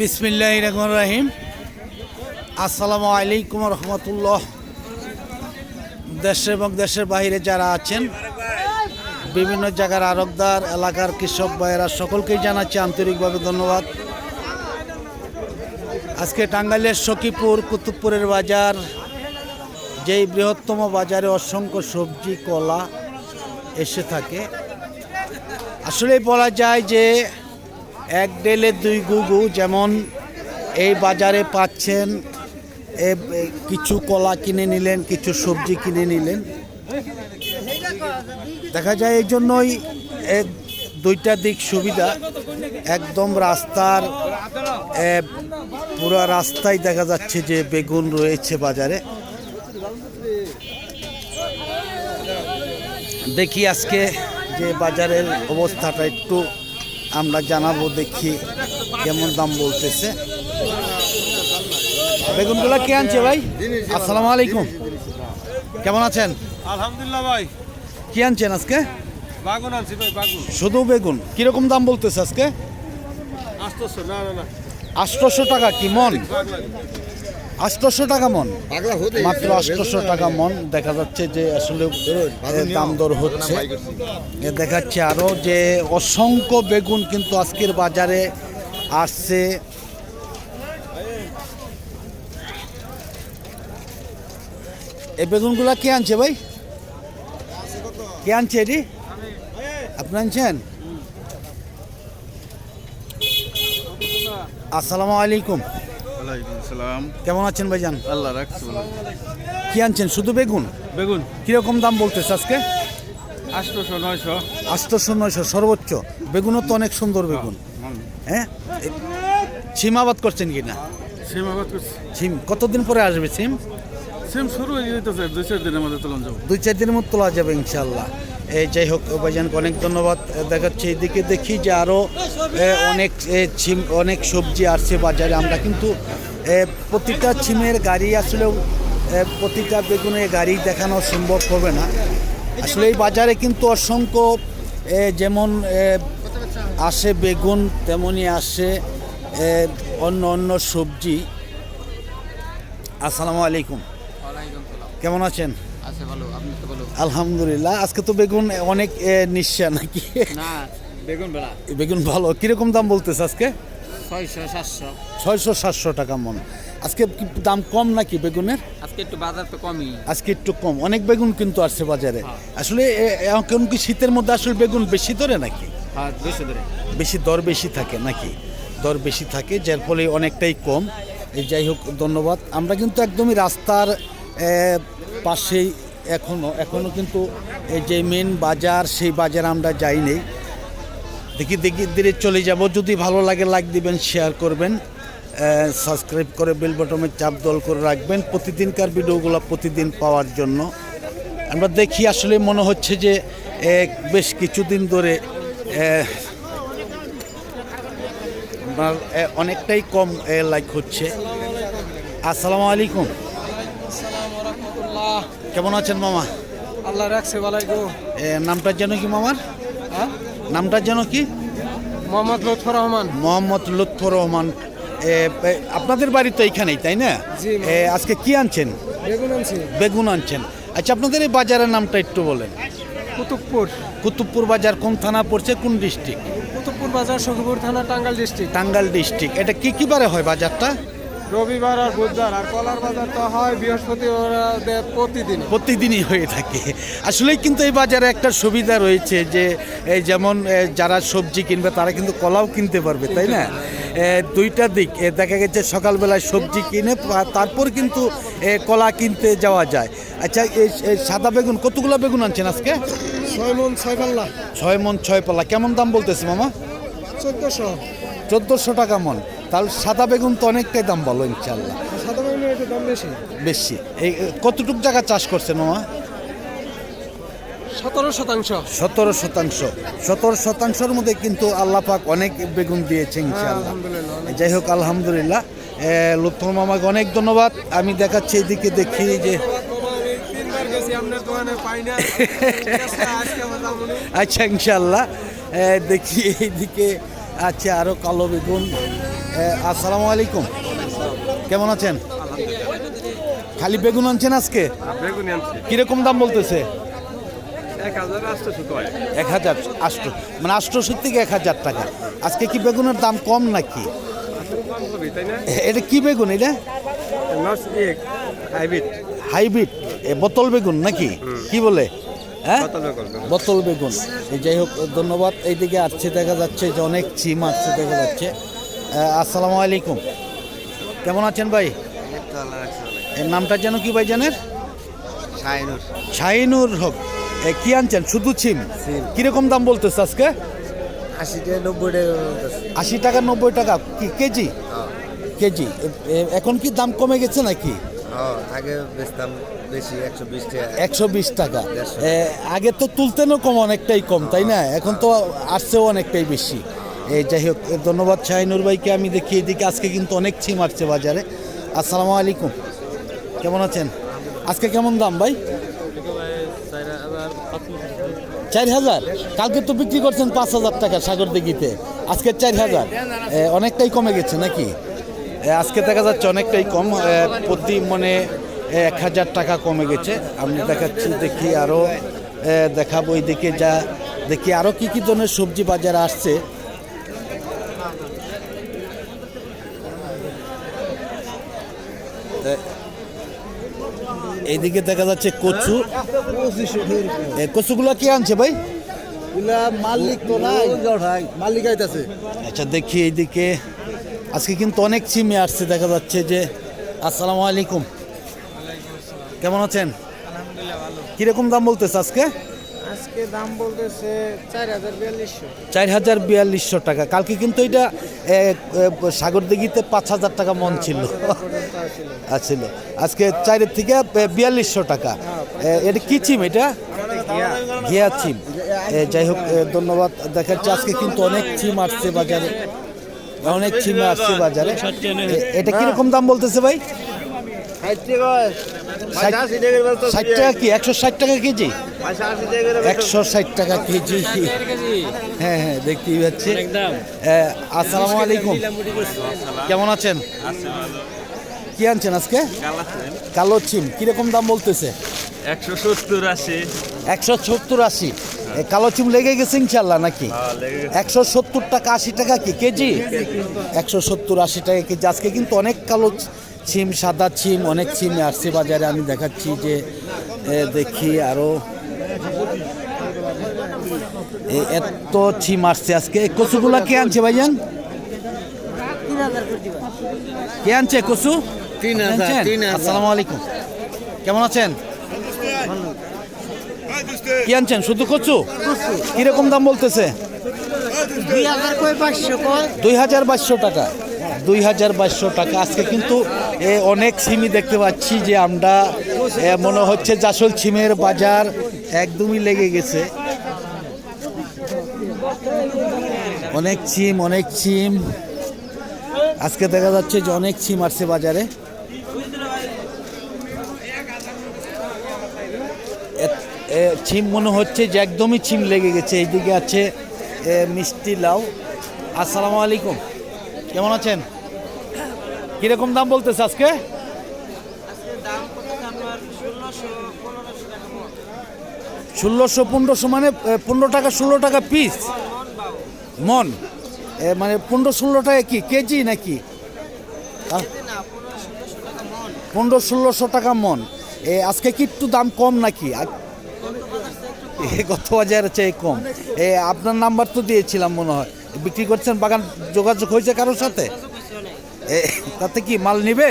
বিসমিল্লাহ রহমান রাহিম। আসসালামু আলাইকুম রহমতুল্লাহ। দেশে এবং দেশের বাইরে যারা আছেন, বিভিন্ন জায়গার আরবদার, এলাকার কৃষক ভাইয়েরা, সকলকেই জানাচ্ছি আন্তরিকভাবে ধন্যবাদ। আজকে টাঙ্গাইলের সখীপুর, কুতুবপুরের বাজার, যেই বৃহত্তম বাজারে অসংখ্য সবজি, কলা এসে থাকে। আসলে বলা যায় যে এক ডেলে দুই গুগু যেমন এই বাজারে পাচ্ছেন কিছু কলা কিনে নিলেন কিছু সবজি কিনে নিলেন। দেখা যায় এই জন্যই এ, দুইটা দিক সুবিধা। একদম রাস্তার পুরো রাস্তায় দেখা যাচ্ছে যে বেগুন রয়েছে বাজারে। দেখি আজকে যে বাজারের অবস্থাটা একটু আমরা জানাব দেখি কেমন দাম বলতেছে। বেগুনগুলো কে আনছে ভাই? আসসালামু আলাইকুম। কেমন আছেন? আলহামদুলিল্লাহ ভাই। কি আনছেন আজকে? বাগুন আনছি ভাই বাগুন। শুধু বেগুন। কীরকম দাম বলতেছে আজকে? না না। আটশোশো টাকা কি মন? আটশোশো টাকা মন। মাত্র আটশোশো টাকা মন। দেখা যাচ্ছে যে আসলে দাম দর হচ্ছে। দেখাচ্ছে আরও যে অসংখ্য বেগুন কিন্তু আজকের বাজারে আসছে। এই বেগুনগুলা কে আনছে ভাই? কে আনছে এটি? আপনি আনছেন? আসসালামু আলাইকুম। কেমন আছেন ভাইজান? আল্লাহ রাখছি কি আনছেন? শুধু বেগুন? বেগুন। কীরকম দাম বলতেছে আজকে? আটশোশো নয়শো। আটশোশো নয়শো সর্বোচ্চ। বেগুনও তো অনেক সুন্দর বেগুন। হ্যাঁ এ- সিম আবাদ করছেন কি না সিম আবাদ করছি। সিম কতদিন পরে আসবে সিম? সিম শুরু হয়ে যেতেছে দুই চার দিনের মধ্যে তোলন যাব। দুই চার দিনের মধ্যে তোলা যাবে ইনশাল্লাহ যাই হোক ভাইজানকে অনেক ধন্যবাদ দেখাচ্ছে। এইদিকে দেখি যে আরও অনেক ছিম অনেক সবজি আসছে বাজারে। আমরা কিন্তু প্রতিটা ছিমের গাড়ি আসলেও প্রতিটা বেগুনের গাড়ি দেখানো সম্ভব হবে না। আসলে এই বাজারে কিন্তু অসংখ্য যেমন আসে বেগুন তেমনই আসে অন্য অন্য সবজি। আসসালামু আলাইকুম। কেমন আছেন? আছে ভালো। আলহামদুলিল্লাহ আজকে তো বেগুন অনেক নিঃসা নাকি? না বেগুন বেগুন ভালো কীরকম দাম বলতেছে আজকে? ছয়শো সাতশো। ছয়শো সাতশো টাকা মন। আজকে কি দাম কম নাকি বেগুনের? আজকে একটু বাজার তো কমই। আজকে একটু কম অনেক বেগুন কিন্তু আসছে বাজারে। আসলে এ- এখন কি শীতের মধ্যে আসলে বেগুন বেশি ধরে নাকি? হ্যাঁ ধরে। বেশি দর বেশি থাকে নাকি? দর বেশি থাকে যার ফলে অনেকটাই কম। এই যাই হোক ধন্যবাদ। আমরা কিন্তু একদমই রাস্তার পাশেই এখনও এখনও কিন্তু এই যে মেন বাজার, সেই বাজার আমরা যাই নেই দেখি দেখি, ধীরে চলে যাব। যদি ভালো লাগে লাইক দিবেন শেয়ার করবেন। সাবস্ক্রাইব করে বেল বটমে চাপ দল করে রাখবেন। প্রতিদিনকার ভিডিওগুলো প্রতিদিন পাওয়ার জন্য। আমরা দেখি, আসলে মনে হচ্ছে যে বেশ কিছুদিন ধরে আপনার অনেকটাই কম লাইক হচ্ছে। আসসালামু আলাইকুম। কেমন আছেন মামা? আল্লাহ রাখছে গো নামটা যেন কি মামার? হ্যাঁ? নামটা যেন কি? মোহাম্মদ লুৎফর রহমান। মোহাম্মদ লুৎফর রহমান। আপনাদের বাড়ি তো এইখানেই তাই না? আজকে কি আনছেন? বেগুন আনছি। বেগুন আনছেন। আচ্ছা আপনাদের এই বাজারের নামটা একটু বলেন। কুতুবপুর। কুতুবপুর বাজার কোন থানা পড়ছে কোন ডিস্ট্রিক্ট? কুতুবপুর বাজার সখীপুর থানা টাঙ্গাল ডিস্ট্রিক্ট। টাঙ্গাল ডিস্ট্রিক্ট। এটা কি কি বারে হয় বাজারটা? রবিবার আর বুধবার আর কলার বাজার তো হয় বৃহস্পতিবার প্রতিদিন প্রতিদিনই। হয়ে থাকে। আসলেই কিন্তু এই বাজারে একটা সুবিধা রয়েছে যে এই যেমন যারা সবজি কিনবে তারা কিন্তু কলাও কিনতে পারবে তাই না? দুইটা দিক। দেখা গেছে সকালবেলায় সবজি কিনে তারপর কিন্তু কলা কিনতে যাওয়া যায়। আচ্ছা এই এই সাদা বেগুন কতগুলো বেগুন আনছেন আজকে? ছয় মন ছয় পাল্লা। ছয় মন ছয় পাল্লা। কেমন দাম বলতেছে মামা? চোদ্দশো। চোদ্দোশো টাকা মন। তাহলে সাদা বেগুন তো অনেকটাই দাম বলো ইনশাল্লাহ সাদা বেগুনের একটু দাম বেশি? বেশি। এই কতটুক জায়গা চাষ করছেন মামা সতেরো শতাংশ। সতেরো শতাংশ। সতেরো শতাংশের মধ্যে কিন্তু আল্লাহ পাক অনেক বেগুন দিয়েছে ইনশাআল্লাহ। যাই হোক আলহামদুলিল্লাহ। লুৎফর মামাকে অনেক ধন্যবাদ। আমি দেখাচ্ছি এদিকে দেখি যে আচ্ছা ইনশাল্লাহ দেখি এইদিকে আছে আরও কালো বেগুন। আসসালামু আলাইকুম। কেমন আছেন? খালি বেগুন আনছেন আজকে? কীরকম দাম বলতেছে? এক হাজার আসতেছে কয়। এক হাজার আষ্ট মানে আষ্টশো থেকে এক হাজার টাকা। আজকে কি বেগুনের দাম কম নাকি? এটা কি বেগুন এটা? হাইব্রিড। হাইব্রিড এ বোতল বেগুন নাকি? কি বলে? হ্যাঁ? বোতল বেগুন। এই যাই হোক ধন্যবাদ। এইদিকে আসছে দেখা যাচ্ছে যে অনেক চিম আসছে দেখা যাচ্ছে। আসসালামু আলাইকুম। কেমন আছেন ভাই? এর নামটা যেন কি ভাই জানেন? শাহিনুর। শাহিনুর হক। কি আনছেন? শুধু ছিম কীরকম দাম বলতেছে আজকে? আশি টাকা নব্বই টাকা আশি টাকা নব্বই টাকা কি কেজি? কেজি। এ- এ- এখন কি দাম কমে গেছে নাকি? আগে বেচতাম বেশি একশো বিশ টাকা। একশো বিশ টাকা। আগে তো তুলতেনও কম অনেকটাই কম তাই না? এখন তো আসছেও অনেকটাই বেশি। এই যাই হোক ধন্যবাদ শাহিনুর ভাইকে আমি দেখি এদিকে আজকে কিন্তু অনেক ছিম আসছে বাজারে। আসসালামু আলাইকুম। কেমন আছেন? আজকে কেমন দাম ভাই? চার হাজার। কালকে তো বিক্রি করছেন পাঁচ হাজার টাকা সাগর দিঘিতে আজকে চার হাজার। অনেকটাই কমে গেছে নাকি? আজকে দেখা যাচ্ছে অনেকটাই কম। প্রতি মনে এক হাজার টাকা কমে গেছে। আমি দেখাচ্ছি দেখি আরও দেখাবো দিকে যা দেখি আরও কি কি ধরনের সবজি বাজারে আসছে। এইদিকে দেখা যাচ্ছে কচু। কচুগুলো কে আনছে ভাই? মালিক তো নাই। মালিক আইতাছে। আচ্ছা দেখি এইদিকে। আজকে কিন্তু অনেক চিমে আসছে দেখা যাচ্ছে যে আসসালামু আলাইকুম। কেমন আছেন? কীরকম দাম বলতেছে আজকে? আজকে দাম বলতেছে চার হাজার বিয়াল্লিশশো। টাকা। কালকে কিন্তু এটা সাগর দিঘিতে পাঁচ হাজার টাকা মন ছিল। আছিল আজকে চারের থেকে বিয়াল্লিশশো টাকা। এটা কি চিম এটা? ঘিয়া চিম যাই হোক ধন্যবাদ দেখাচ্ছে। আজকে কিন্তু অনেক চিম আসছে বাজারে। অনেক চিমে আসছে বাজারে। এটা কীরকম দাম বলতেছে ভাই? ষাট টাকা। কি? একশো ষাট টাকা কেজি? একশো ষাট টাকা কেজি। হ্যাঁ হ্যাঁ দেখতেই পাচ্ছি। আসসালামু আলাইকুম। কেমন আছেন? কি আনছেন আজকে? কালো চিম কীরকম দাম বলতেছে? একশো সত্তর আশি। একশো সত্তর আশি। কালো চিম লেগে গেছে ইনশাল্লাহ নাকি? একশো সত্তর টাকা আশি টাকা কি কেজি? একশো সত্তর আশি টাকা কেজি। আজকে কিন্তু অনেক কালো ছিম সাদা ছিম অনেক ছিম আসছে বাজারে। আমি দেখাচ্ছি যে এ, দেখি আরও। এ, এত ছিম আসছে আজকে। এই কচুগুলা কে আনছে ভাইজান? কে আনছে কচু। আসসালামু আলাইকুম। কেমন আছেন? কি আনছেন? শুধু কচু? কীরকম দাম বলতেছে? দুই হাজার বাইশশো টাকা। দুই হাজার বাইশশো টাকা। আজকে কিন্তু এ, অনেক সিমি দেখতে পাচ্ছি যে আমরা মনে হচ্ছে জাসল ছিমের বাজার একদমই লেগে গেছে। অনেক ছিম অনেক ছিম আজকে দেখা যাচ্ছে যে অনেক ছিম আসছে বাজারে এ- এ, ছিম মনে হচ্ছে যে একদমই ছিম লেগে গেছে, এইদিকে আছে মিষ্টি লাউ। আসসালামু আলাইকুম। কেমন আছেন? কীরকম দাম বলতেছে আজকে? ষোলোশো পনেরোশো মানে পনেরো টাকা, ষোলো টাকা পিস মন। মানে পনেরো, ষোলো টাকা কি, কেজি নাকি? পনেরো, ষোলোশো টাকা মন। এ, আজকে কি একটু দাম কম নাকি? গত বাজারের চেয়ে কম? এ আপনার নাম্বার তো দিয়েছিলাম মনে হয়। বিক্রি করছেন বাগান যোগাযোগ হয়েছে কারোর সাথে? তাতে কি মাল নিবে?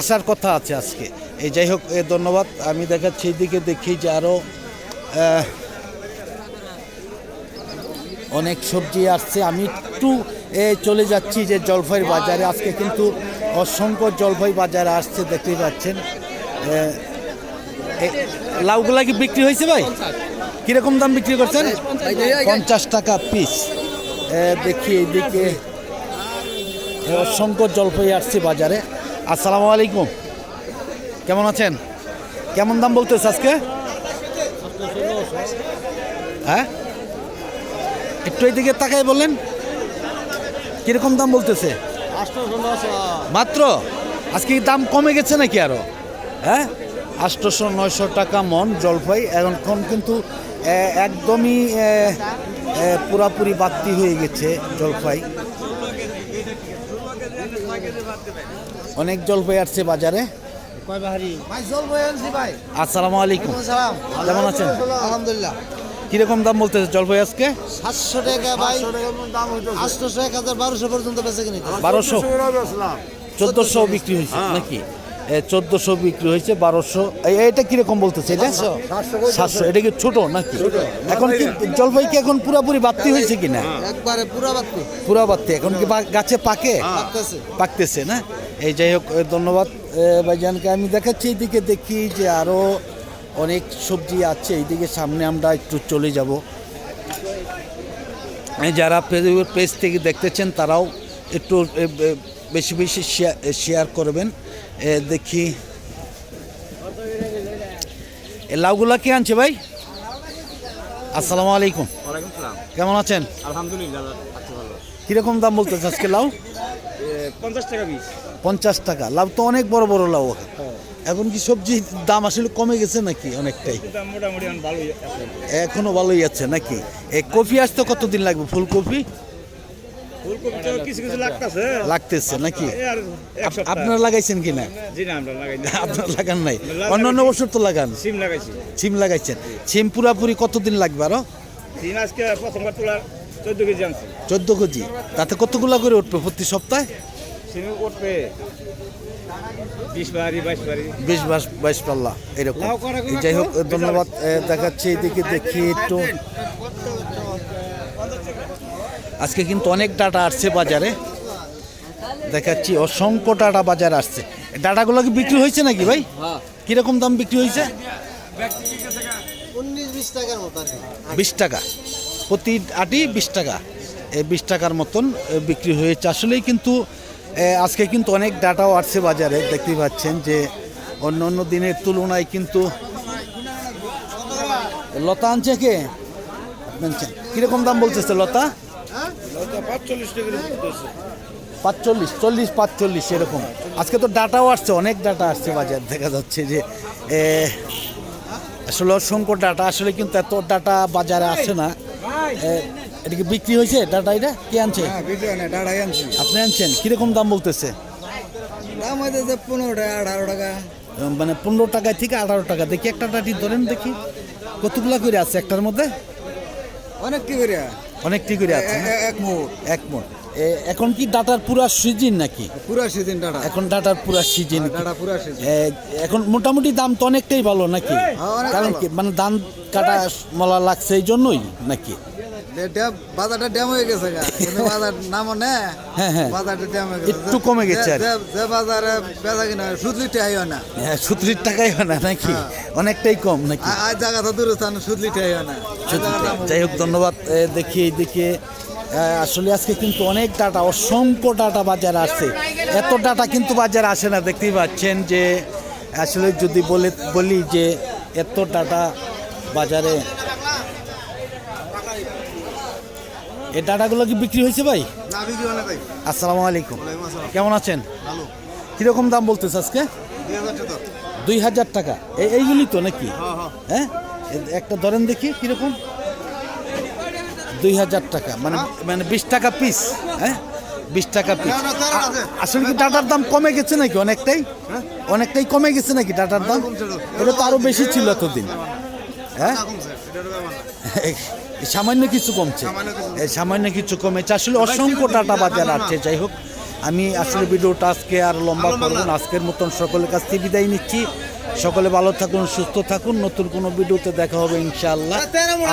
আসার কথা আছে আজকে। এই যাই হোক এ ধন্যবাদ। আমি দেখাচ্ছি এদিকে দেখি যে আরও অনেক সবজি আসছে। আমি একটু এ, চলে যাচ্ছি যে জলপাই বাজারে। আজকে কিন্তু অসংখ্য জলপাই বাজারে আসছে দেখতেই পাচ্ছেন। লাউগুলা কি বিক্রি হয়েছে ভাই? কীরকম দাম বিক্রি করছেন? পঞ্চাশ টাকা পিস। দেখি এইদিকে। অসংখ্য জলপাই আসছে বাজারে। আসসালামু আলাইকুম। কেমন আছেন? কেমন দাম বলতেছে আজকে? হ্যাঁ? একটু এইদিকে তাকাই বললেন। কীরকম দাম বলতেছে? মাত্র? আজকে দাম কমে গেছে নাকি আরও? হ্যাঁ? আটশোশো নয়শো টাকা মন জলপাই এখন কিন্তু একদমই পুরাপুরি বাড়তি হয়ে গেছে জলপাই। অনেক জলপাই আসছে বাজারে। আসসালামু আলাইকুম। কেমন আছেন? আলহামদুলিল্লাহ কীরকম দাম বলতেছে জলপাই আজকে? সাতশো টাকা ভাই। আটশোশো এক হাজার বারোশো পর্যন্ত বেঁচে কিনে বারোশো? চোদ্দোশো বিক্রি হয়েছে। নাকি? চোদ্দোশো বিক্রি হয়েছে বারোশো। এটা কীরকম বলতেছে এটা? সাতশো। এটা কি ছোট নাকি? এখন কি জলপাই কি এখন পুরাপুরি বাড়তি হয়েছে কিনা একবারে পুরা বাড়তি এখন কি গাছে পাকে? পাকতেছে। পাকতেছে না? এই যাই হোক ধন্যবাদ ভাইজানকে। আমি দেখাচ্ছি এইদিকে দেখি যে আরও অনেক সবজি আছে। এইদিকে সামনে আমরা একটু চলে যাব। এই যারা ফেসবুক পেজ থেকে দেখতেছেন তারাও একটু বেশি বেশি শেয়ার করবেন। এ, দেখি। এ লাউগুলা কে আনছে ভাই? আসসালামু আলাইকুম কেমন আছেন? আলহামদুলিল্লাহ কীরকম দাম বলতেছে আজকে লাউ? পঞ্চাশ টাকা পিস। পঞ্চাশ টাকা। লাভ তো অনেক বড় বড় লাউ। এখন কি সবজির দাম আসলে কমে গেছে নাকি অনেকটাই? মোটামুটি এখনও ভালোই আছে। নাকি? এই কফি আসতে কতদিন লাগবে? ফুলকপি ফুলকপি তো কিছু কিছু লাগতেছে। নাকি? আপনারা লাগাইছেন কিনা আপনারা লাগান নাই? বছর তো লাগান। সিম লাগাইছি। সিম লাগাইছেন। সিম পুরাপুরি কতদিন লাগবে আরও? সিম আজকে প্রথমবার তোলা চোদ্দ কেজি আনছি। চোদ্দ কেজি। তাতে কতগুলা করে উঠবে প্রতি সপ্তাহে? সিম উঠবে বিশ বাইশ পাল্লা এরকম। যাই হোক ধন্যবাদ দেখাচ্ছি এদিকে দেখি একটু। আজকে কিন্তু অনেক ডাটা আসছে বাজারে। দেখাচ্ছি অসংখ্য ডাটা বাজারে আসছে। ডাটাগুলো কি বিক্রি হয়েছে নাকি ভাই? কীরকম দাম বিক্রি হয়েছে? বিশ টাকা। প্রতি আটি বিশ টাকা। এই বিশ টাকার মতন বিক্রি হয়েছে। আসলেই কিন্তু আজকে কিন্তু অনেক ডাটাও আসছে বাজারে। দেখতেই পাচ্ছেন যে অন্য অন্য দিনের তুলনায় কিন্তু লতা আনছে কে? আনছেন কীরকম দাম বলতেছে লতা? পাঁচচল্লিশ চল্লিশ পাঁচচল্লিশ এরকম। আজকে তো ডাটাও আসছে অনেক ডাটা আসছে বাজার দেখা যাচ্ছে যে আসলে অসংখ্য ডাটা আসলে কিন্তু এত ডাটা বাজারে আসে না। এটা কি বিক্রি হয়েছে ডাটা এটা? কে আনছে? আনছি। আপনি আনছেন? কীরকম দাম বলতেছে? দাম হইতেছে পনেরো টাকা আঠারো টাকা। মানে পনেরো টাকা থেকে আঠারো টাকা। দেখি একটা ডাটি ধরেন দেখি। কতগুলা করে আছে একটার মধ্যে? অনেক কি করিয়া অনেকটি করে আছে। না? এক এক এ, এখন কি ডাটার পুরা সিজন নাকি? পুরা সিজন ডাটা। এখন ডাটার পুরা সিজন। ডাটা পুরা সিজন। এখন মোটামুটি দাম তো অনেকটাই ভালো নাকি? হ্যাঁ, অনেক কারণ ভালো। কি মানে ধান কাটা মলা লাগছে এই জন্যই নাকি? বাজারটা ড্যাম হয়ে গেছে গা। কিন্তু বাজার নামও নে হ্যাঁ, হ্যাঁ। বাজারটা ড্যাম হয়ে গেছে। একটু কমে গেছে আর। যে- বাজারে বেচা কিনা সুদলিটা আইও না। হ্যাঁ টাকাই হয় না নাকি? অনেকটাই কম নাকি? আ- আজ জায়গা তো দূর স্থান আইও না। যাই হোক ধন্যবাদ। দেখি এইদিকে আসলে আজকে কিন্তু অনেক ডাটা অসংখ্য ডাটা বাজারে আসছে। এত ডাটা কিন্তু বাজারে আসে না দেখতেই পাচ্ছেন যে আসলে যদি বলে বলি যে এত ডাটা বাজারে এই ডাটাগুলো কি বিক্রি হয়েছে ভাই? না বিক্রি হয় না ভাই। আসসালামু আলাইকুম। কেমন আছেন? ভালো। কীরকম দাম বলতেছে আজকে? দুই হাজার টাকা। এই এইগুলি তো নাকি? হ্যাঁ হ্যাঁ। হ্যাঁ? একটা ধরেন দেখি কীরকম? দুই হাজার টাকা। মানে মানে বিশ টাকা পিস হ্যাঁ? বিশ টাকা পিস। আসলে কি ডাটার দাম কমে গেছে নাকি অনেকটাই? অনেকটাই কমে গেছে নাকি ডাটার দাম। এটা তো আরও বেশি ছিল এতদিন। হ্যাঁ? সামান্য কিছু কমছে। সামান্য কিছু। কমেছে। আসলে অসংখ্য টাটা বাজার আছে। যাই হোক আমি আসলে ভিডিওটা আজকে আর লম্বা করুন না। আজকের মতন সকলের কাছ থেকে বিদায় নিচ্ছি। সকলে ভালো থাকুন সুস্থ থাকুন। নতুন কোনো ভিডিওতে দেখা হবে ইনশাআল্লাহ।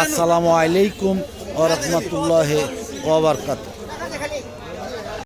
আসসালামু আলাইকুম ওয়া ওবরকাতু